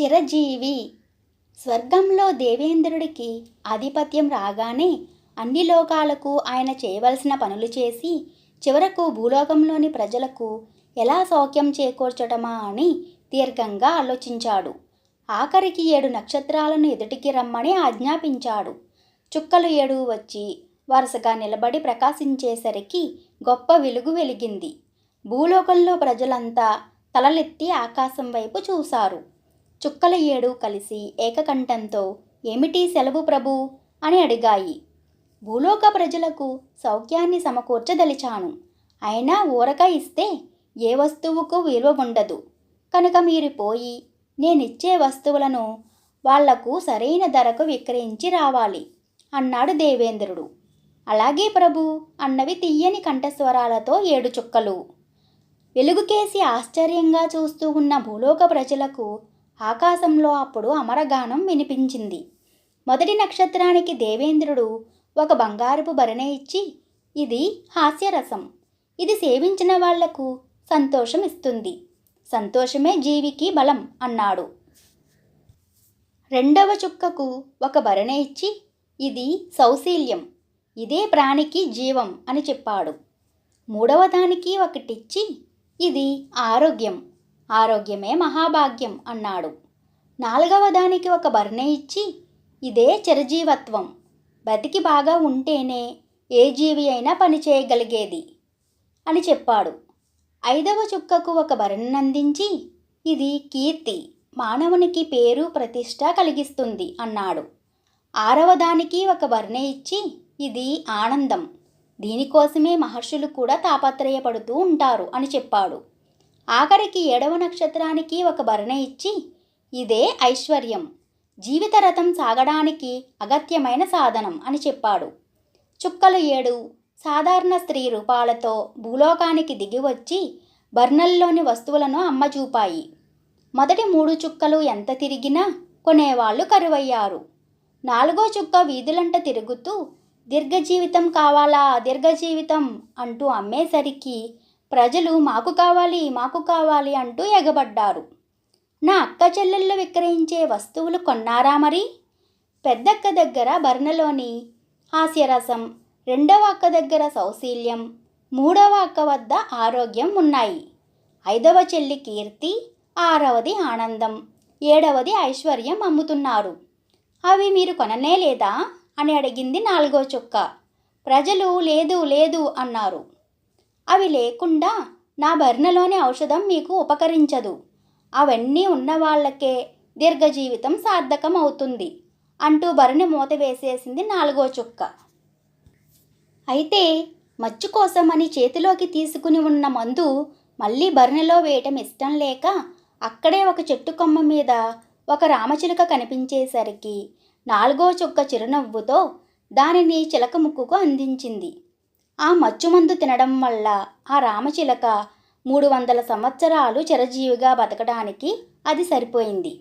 చిరజీవి. స్వర్గంలో దేవేంద్రుడికి ఆధిపత్యం రాగానే అన్ని లోకాలకు ఆయన చేయవలసిన పనులు చేసి చివరకు భూలోకంలోని ప్రజలకు ఎలా సౌఖ్యం చేకూర్చటమా అని దీర్ఘంగా ఆలోచించాడు. ఆఖరికి ఏడు నక్షత్రాలను ఎదుటికి రమ్మని ఆజ్ఞాపించాడు. చుక్కలు ఏడు వచ్చి వరుసగా నిలబడి ప్రకాశించేసరికి గొప్ప వెలుగు వెలిగింది. భూలోకంలో ప్రజలంతా తలలెత్తి ఆకాశం వైపు చూశారు. చుక్కల ఏడు కలిసి ఏకకంఠంతో ఏమిటి సెలవు ప్రభు అని అడిగాయి. భూలోక ప్రజలకు సౌఖ్యాన్ని సమకూర్చదలిచాను. అయినా ఊరక ఇస్తే ఏ వస్తువుకు విలువ ఉండదు. కనుక మీరు పోయి నేనిచ్చే వస్తువులను వాళ్ళకు సరైన ధరకు విక్రయించి రావాలి అన్నాడు దేవేంద్రుడు. అలాగే ప్రభు! అన్నవి తీయని కంఠస్వరాలతో ఏడు చుక్కలు. వెలుగుకేసి ఆశ్చర్యంగా చూస్తూ ఉన్న భూలోక ప్రజలకు ఆకాశంలో అప్పుడు అమరగానం వినిపించింది. మొదటి నక్షత్రానికి దేవేంద్రుడు ఒక బంగారపు భరణే ఇచ్చి ఇది హాస్యరసం. ఇది సేవించిన వాళ్ళకు సంతోషం ఇస్తుంది. సంతోషమే జీవికి బలం అన్నాడు. రెండవ చుక్కకు ఒక భరణే ఇచ్చి ఇది సౌశీల్యం. ఇదే ప్రాణికి జీవం అని చెప్పాడు. మూడవ దానికి ఒకటిచ్చి ఇది ఆరోగ్యం. ఆరోగ్యమే మహాభాగ్యం అన్నాడు. నాలుగవ దానికి ఒక భరణే ఇచ్చి ఇదే చిరజీవత్వం. బతికి బాగా ఉంటేనే ఏ జీవి అయినా పని చేయగలిగేది అని చెప్పాడు. ఐదవ చుక్కకు ఒక భరణందించి ఇది కీర్తి మానవునికి పేరు ప్రతిష్ట కలిగిస్తుంది అన్నాడు. ఆరవ దానికి ఒక వర్ణె ఇచ్చి ఇది ఆనందం. దీనికోసమే మహర్షులు కూడా తాపత్రయపడుతూ ఉంటారు అని చెప్పాడు. ఆఖరికి ఏడవ నక్షత్రానికి ఒక భరణ ఇచ్చి ఇదే ఐశ్వర్యం. జీవిత రథం సాగడానికి అగత్యమైన సాధనం అని చెప్పాడు. చుక్కలు ఏడు. సాధారణ స్త్రీ రూపాలతో భూలోకానికి దిగివచ్చి బర్నల్లోని వస్తువులను అమ్మచూపాయి. మొదటి మూడు చుక్కలు ఎంత తిరిగినా కొనేవాళ్ళు కరువయ్యారు. నాలుగో చుక్క వీధులంట తిరుగుతూ దీర్ఘజీవితం కావాలా? దీర్ఘజీవితం అంటూ అమ్మేసరికి ప్రజలు మాకు కావాలి మాకు కావాలి అంటూ ఎగబడ్డారు. నా అక్క చెల్లెళ్ళు విక్రయించే వస్తువులు కొన్నారా మరి? పెద్దక్క దగ్గర భరణలోని హాస్యరసం రెండవ అక్క దగ్గర సౌశీల్యం మూడవ అక్క వద్ద ఆరోగ్యం ఉన్నాయి. ఐదవ చెల్లి కీర్తి ఆరవది ఆనందం ఏడవది ఐశ్వర్యం అమ్ముతున్నారు. అవి మీరు కొననే లేదా? అని అడిగింది నాలుగో చుక్క. ప్రజలు లేదు లేదు అన్నారు. అవి లేకుండా నా భరణలోని ఔషధం మీకు ఉపకరించదు. అవన్నీ ఉన్న వాళ్ళకే దీర్ఘజీవితం సార్థకం అవుతుంది అంటూ భరణి మూత వేసేసింది నాలుగో చుక్క. అయితే మచ్చు కోసమని చేతిలోకి తీసుకుని ఉన్న మందు మళ్ళీ భరణిలో వేయటం ఇష్టం లేక అక్కడే ఒక చెట్టు కొమ్మ మీద ఒక రామచిలుక కనిపించేసరికి నాలుగో చుక్క చిరునవ్వుతో దానిని చిలక ముక్కుకు అందించింది. ఆ మచ్చుమందు తినడం వల్ల ఆ రామచిలక మూడు వందల సంవత్సరాలు చిరజీవిగా బతకడానికి అది సరిపోయింది.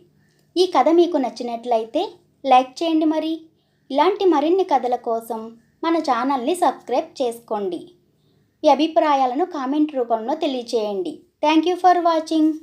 ఈ కథ మీకు నచ్చినట్లయితే లైక్ చేయండి మరి. ఇలాంటి మరిన్ని కథల కోసం మన ఛానల్ని సబ్స్క్రైబ్ చేసుకోండి. మీ అభిప్రాయాలను కామెంట్ రూపంలో తెలియచేయండి. Thank you for watching.